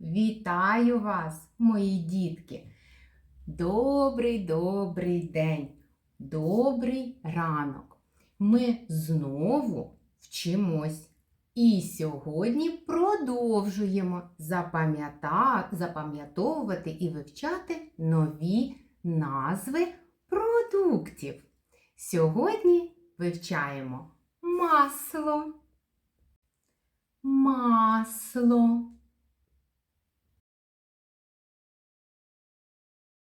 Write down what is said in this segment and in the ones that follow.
Вітаю вас, мої дітки! Добрий добрий день, добрий ранок. Ми знову вчимось. І сьогодні продовжуємо запам'ятовувати і вивчати нові назви продуктів. Сьогодні вивчаємо масло. Масло.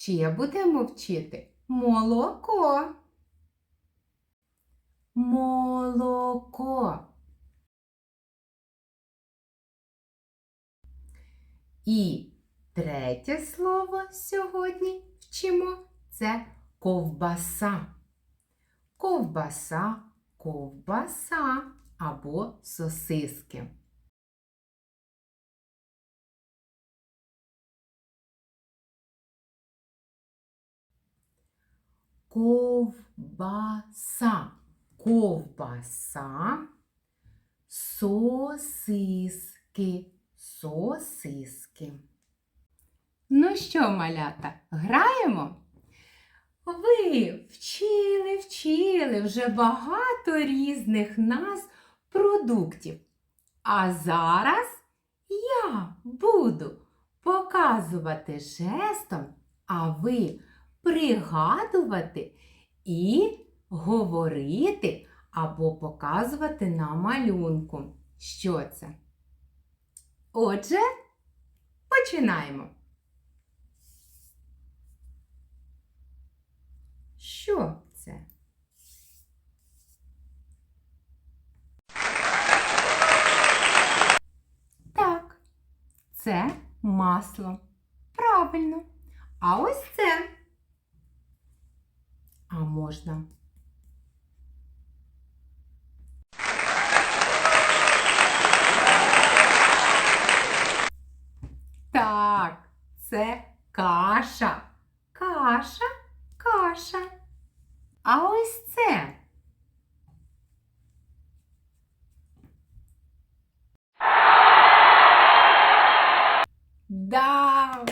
Ще будемо вчити молоко. Молоко. І третє слово сьогодні вчимо це ковбаса. Ковбаса, ковбаса або сосиски. Ковбаса, ковбаса, сосиски, сосиски. Ну що, малята, граємо? Ви вчили, вчили вже багато різних назв продуктів. А зараз я буду показувати жестом, а ви пригадувати і говорити або показувати на малюнку. Що це? Отже, починаємо. Що це? Так, це масло. Правильно. А ось це. А можна. Так, це каша. Каша, каша. А ось це. Да,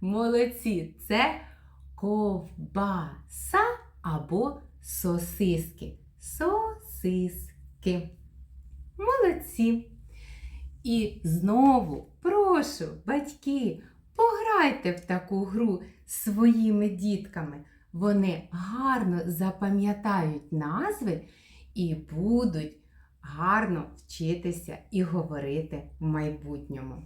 молодці, це ковбаса або сосиски. Сосиски. Молодці. І знову прошу, батьки, пограйте в таку гру з своїми дітками. Вони гарно запам'ятають назви і будуть гарно вчитися і говорити в майбутньому.